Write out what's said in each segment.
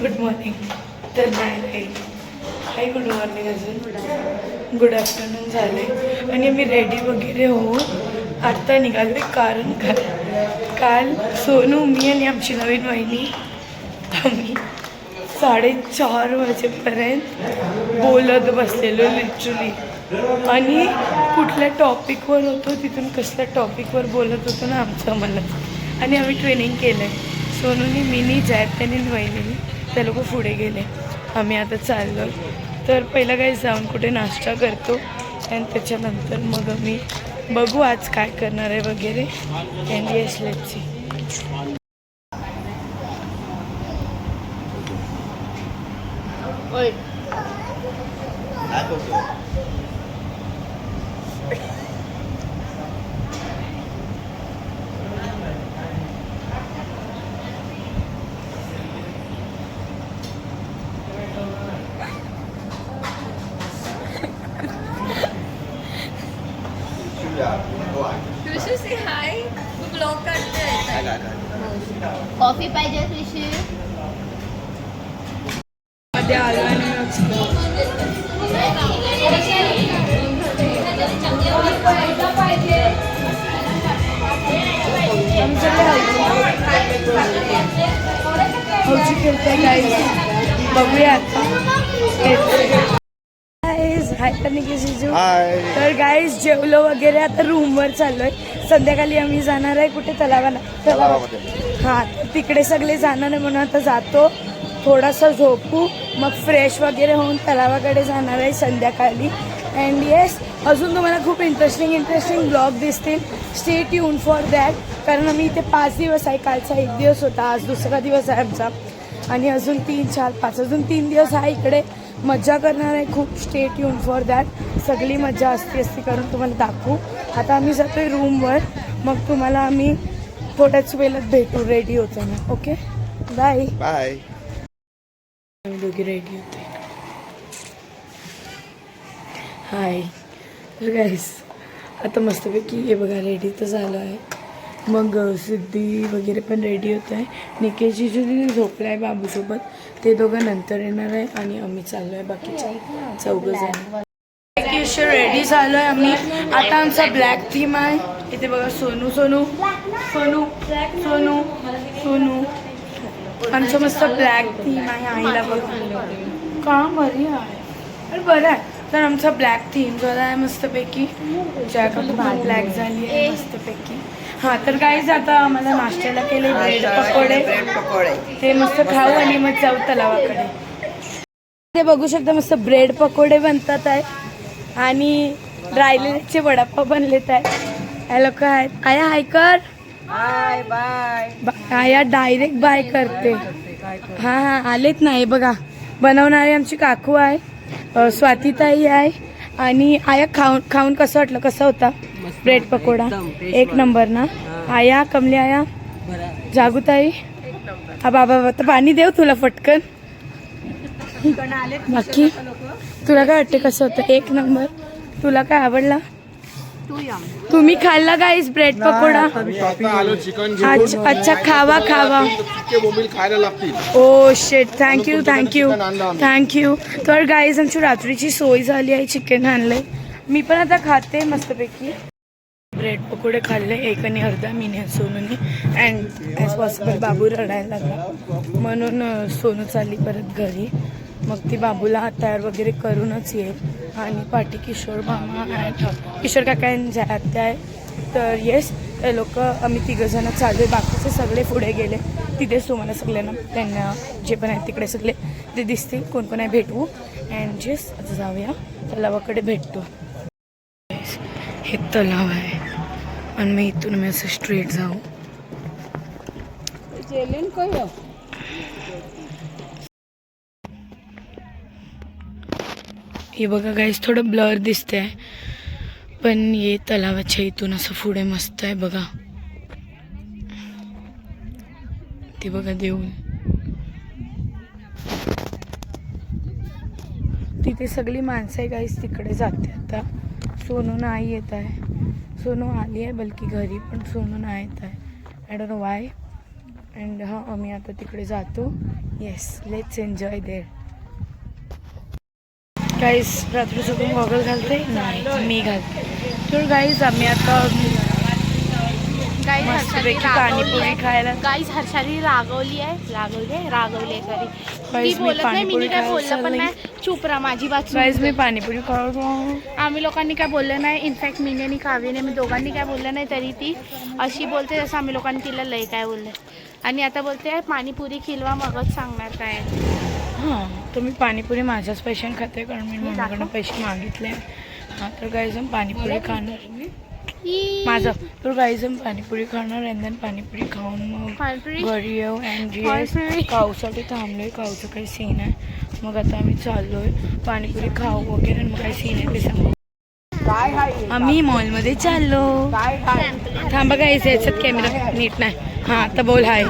Good morning तर नाही नाही. हाय गुड मॉर्निंग अजून. गुड आफ्टरनून झाले. आणि मी रेडी वगैरे हो आत्ता निघाले. कारण काय काल सोनू मी आणि आमची नवीन वहिनी आम्ही साडेचार वाजेपर्यंत बोलत बसलेलो लिटरली आणि कुठल्या टॉपिकवर होतो तिथून कसल्या टॉपिकवर बोलत होतो ना आमचं मला आणि आम्ही ट्रेनिंग केलं आहे सोनूनी मिनी जॅत आणि वहिनीनी. ते लोक पुढे गेले. आम्ही आता चाललो. तर पहिलं काही जाऊन कुठे नाश्ता करतो आणि त्याच्यानंतर मग आम्ही बघू आज काय करणार आहे वगैरे. अँड येस लेटची कृषी से हाय तू ब्लॉग काढते कॉफी पाहिजे कृषी मध्ये आलो आणि गाईज बघूया तर गाईज जेवलो वगैरे आता रूमवर चाललोय. संध्याकाळी आम्ही जाणार आहे कुठे? तलावाला. तलावामध्ये. हा तिकडे सगळे जाणार आहे म्हणून आता जातो. थोडासा झोपू मग फ्रेश वगैरे होऊन तलावाकडे जाणार आहे संध्याकाळी. अँड येस अजून तुम्हाला खूप इंटरेस्टिंग इंटरेस्टिंग ब्लॉग दिसतील. स्टे ट्यून फॉर दॅट कारण आम्ही इथे पाच दिवस आहे. कालचा एक दिवस होता आज दुसरा दिवस आहे आमचा. आणि अजून तीन चार पाच अजून तीन दिवस आहे इकडे. मज्जा करणार आहे खूप. स्टे ट्यून फॉर दॅट सगळी मज्जा असती असती करून तुम्हाला दाखवू. आता आम्ही जातो आहे रूमवर मग तुम्हाला आम्ही थोड्याच वेळात भेटू. रेडी होतो ना. ओके बाय बाय आम्ही दोघी रेडी होते. हाय तर गाईस आता मस्तपैकी हे बघा रेडी तर झालं आहे. मग सिद्धी वगैरे पण रेडी होत आहे. निकेशजी जी झोपला आहे बाबूसोबत. ते दोघं नंतर येणार आहे आणि आम्ही चाललो आहे बाकीच्या चौघं जण रेडी झालो आहे आम्ही. आता आमचा ब्लॅक थीम आहे. इथे बघा सोनू सोनू. सोनू सोनू सोनू. आमचं मस्त ब्लॅक थीम आहे आईला बघा का बरी आहे? अरे बरं आहे. तर आमचा ब्लॅक थीम झाला आहे मस्तपैकी. जॅकेट ब्लॅक झाली आहे मस्तपैकी. हां तर काहीच आता आम्हाला नाश्त्याला केले ब्रेड पकोडे. ते मस्त खाऊ आणि मग जाऊ तलावाकडे. ते बघू शकता मस्त ब्रेड पकोडे बनतात आहे. आणि राहिलेचे वडापाव बनलेत आहे. लोक आहेत. आया हाय कर बा- आया डायरेक्ट बाय करते. हा हा आलेत नाही बघा. बनवणारी आमची काकू आहे स्वातीताई आहे आणि आया खाऊन खाऊन कसं वाटलं? कसं होता? ब्रेड पकोडा. एक नंबर ना? आया कमली आया जागूताई. हा बाबा बाबा तर पाणी देऊ तुला पटकन. बाकी? तुला काय वाटते कसं होतं? एक नंबर तुला काय आवडला? तुम्ही खाल्ला गाईस ब्रेड पकोडा. आता आलो चिकन अच्छा अच्छा खावा खावा. ओ शेट thank you thank you thank you तर गाईज आमची रात्रीची सोय झाली आहे चिकन आणलंय. मी पण आता खाते मस्तपैकी. ब्रेड पकोडे खाल्ले एक आणि अर्धा मिनी सोनूने. अँड ॲज पॉसिबल बाबू रडायला लागला. म्हणून सोनू चालली परत घरी. मग ती बाबूला तयार वगैरे करूनच येईल आणि पाठी किशोर मामा अँड किशोर काका यांच्या आत्या आहे तर येस ते लोक आम्ही तिघंजणं चालू आहे. बाकीचे सगळे पुढे गेले. तिथेच तुम्हाला सगळ्यांना त्यांना जे पण आहेत तिकडे सगळे. ते दिसतील. कोण कोण आहे भेटवू अँड जेस आता जाऊया. तलावाकडे भेटतो. हे तलाव आहे. आणि मी इथून मी असं स्ट्रेट जाऊ? हे बघा गाईस थोडं ब्लर दिसतंय. पण ये तलावाच्या इथून असं पुढे मस्त आहे बघा. ते बघा देऊन. तिथे सगळी माणसं आहे गाईस तिकडे जाते आता. सोनू नाही येत आहे. सोनू आली आहे बलकी घरी पण सोनू नाही येत आहे. I don't know why and हां आम्ही आता तिकडे जातो. Yes let's enjoy there guys रात्री झोपून गॉगल घालते. नाही मी घालते. तर गाईज आम्ही आता गाईज मस्तपैकी पाणीपुरी खायला. गाईज हर्षाली रागवली आहे. रागवली आहे रागवली आहे सॉरी मी बोलत नाही पाणीपुरी काय बोललं पण. नाही. चुप राहा माझी बात सुरू गाईज मी. पाणीपुरी खाऊ आम्ही लोकांनी काय बोललं नाही. इनफॅक्ट मीने आणि काव्याने मी दोघांनी काय बोललं नाही तरी ती अशी बोलते जसं आम्ही लोकांनी तिला लय काय बोललं. आणि आता बोलते पाणीपुरी खिलवा मगच सांगणार काय. हां. तर मी पाणीपुरी माझ्याच पैशाने खाते कारण मी. मम्मीकडनं पैसे मागितले. हां तर गाईज मी पाणीपुरी खाणार. ई. माझं. तर गाईज मी पाणीपुरी खाणार आणि then पाणीपुरी खाऊन मग घरी येऊ अँड. काऊसाठी थांबलोय काऊचं काही सीन आहे. मग आता आम्ही चाललोय पाणीपुरी खाऊ वगैरे आणि मग काही सीन आहे ते सांगू. आम्ही मॉलमध्ये चाललो. थांबा काय याच्यात कॅमेरा नीट नाही. हां आता बोल हाय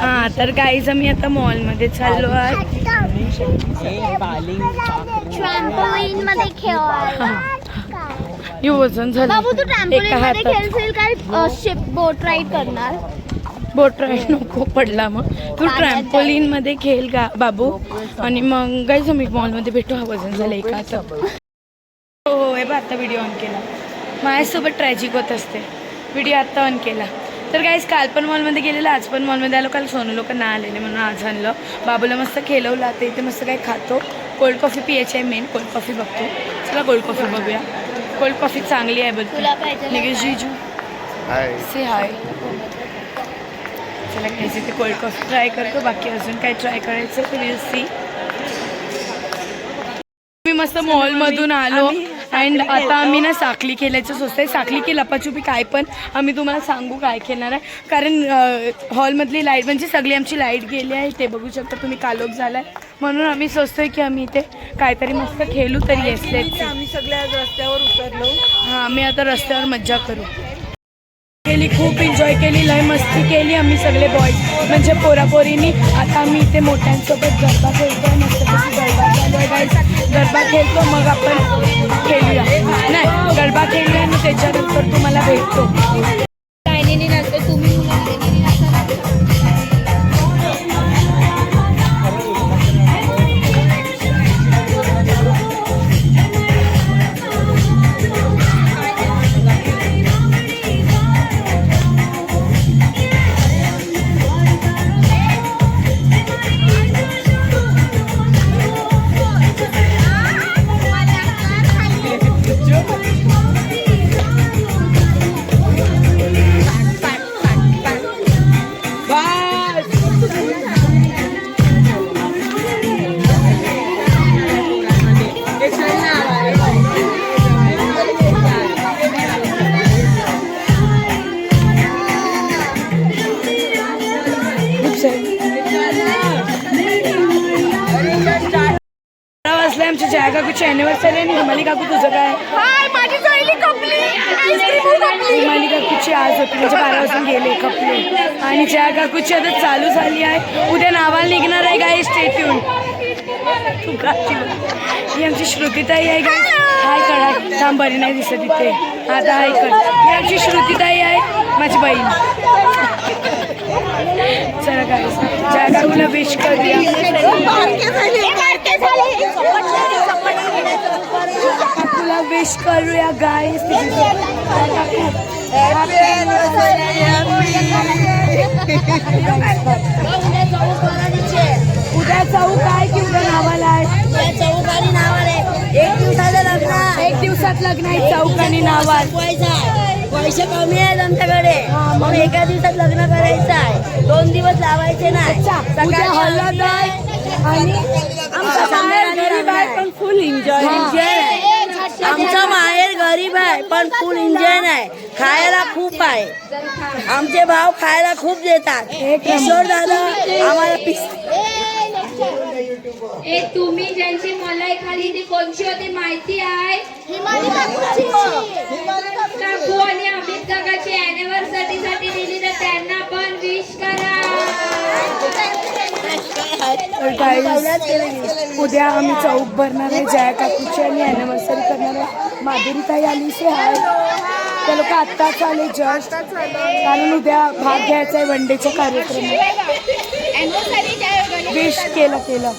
हां तर गाईज आम्ही आता मॉलमध्ये चाललो मध्ये खेळ हे वजन झालं. एका हातात. काय बोट राईड करणार. बोट राईड नको पडला मग. तू ट्रॅम्पोलिनमध्ये खेळ गा बाबू. आणि मग गाईज आम्ही मॉलमध्ये भेटू. हा वजन झालं एका हातात. हो हो हे आता व्हिडिओ ऑन केला. माझ्यासोबत ट्रॅजिक होत असते. व्हिडिओ आत्ता ऑन केला. तर गाईज काल पण मॉलमध्ये गेलेलं आज पण मॉलमध्ये आलो. काल सोनू लोक ना आलेले म्हणून आज आणलं. बाबूला मस्त खेळवलं आता इथे मस्त काही खातो. कोल्ड कॉफी पियायची आहे मेन कोल्ड कॉफी बघतो. चला कोल्ड कॉफी बघूया. कोल्ड कॉफी चांगली आहे पाहिजे निघेश जीजू. हाय से हाय चला घ्यायची ते कोल्ड कॉफी ट्राय करतो. बाकी अजून काय ट्राय करायचं विल सी मी मस्त मॉलमधून आलो. अँड आता आम्ही ना साखली खेळायचं सोचतंय साखली की लपाछुपी काय पण आम्ही तुम्हाला सांगू काय खेळणार आहे. कारण हॉलमधली लाइट म्हणजे सगळी आमची लाइट गेली आहे. ते बघू शकता तुम्ही कालोख झाला आहे म्हणून आम्ही सोचतोय की आम्ही इथे काहीतरी मस्त खेळू तरी. येस आम्ही सगळ्या रस्त्यावर उतरलो. हां आम्ही आता रस्त्यावर मज्जा करू. केली खूप एन्जॉय केली लय मस्ती केली आम्ही सगळे बॉईज म्हणजे पोरापोरीनी. आता आम्ही इथे मोठ्यांसोबत गरबा खेळतो मस्तपैकी गरबा चालू आहे गरबा खेळतो मग आपण खेळूया. नाही गरबा खेळूया आणि त्याच्यानंतर तुम्हाला भेटतो. जया काकूची अॅनिव्हर्सरी आणि हिमाली काकू तुझं काय हाय माझी सैली कपली आईस्क्रीम कपली हिमाली काकूची आज होती म्हणजे बारा वाजून गेले कपले आणि जया काकूची आता चालू झाली आहे. उद्या नावाला निघणार आहे गाय स्टेट येऊन. ही आमची श्रुतीताई आहे गाय हाय करा. थांब बरी नाही दिसत इथे. आता हाय कर. ही आमची श्रुतीताई आहे माझी बहीण. चला काय जया विश करूया. काकूला विश करूया गाय उद्या जाऊ काय की उद्या नावाला आहे? चौकानी नावाला एक दिवसाचं लग्न एक दिवसात लग्न आहे चौकानी नावात. पैसा पैसे कमी आहेत आमच्याकडे. मग एका दिवसात लग्न करायचं आहे. दोन दिवस लावायचे नाही. आणि पण फुल एन्जॉय आमचा माहेर गरीब आहे पण फुल एन्जॉय नाही. खायला खूप आहे. आमचे भाव खायला खूप देतात. किशोर दादा आम्हाला पिस ए तुम्ही ज्यांची मलाई खाली ती कोणची होती माहिती आहे? काकू आणि अमित काकाची अॅनिव्हर्सरी साठी दिली तर त्यांना पण विश करा. उद्या आम्ही चौक भरणार आहे जया काकूची आणि अॅनिव्हर्सरी करणार आहे माधुरी ताई आली से हाय ते लोक आत्ताच आले जस्ट कारण उद्या भाग घ्यायचा आहे वनडेच्या कार्यक्रमात विश केलं केलं.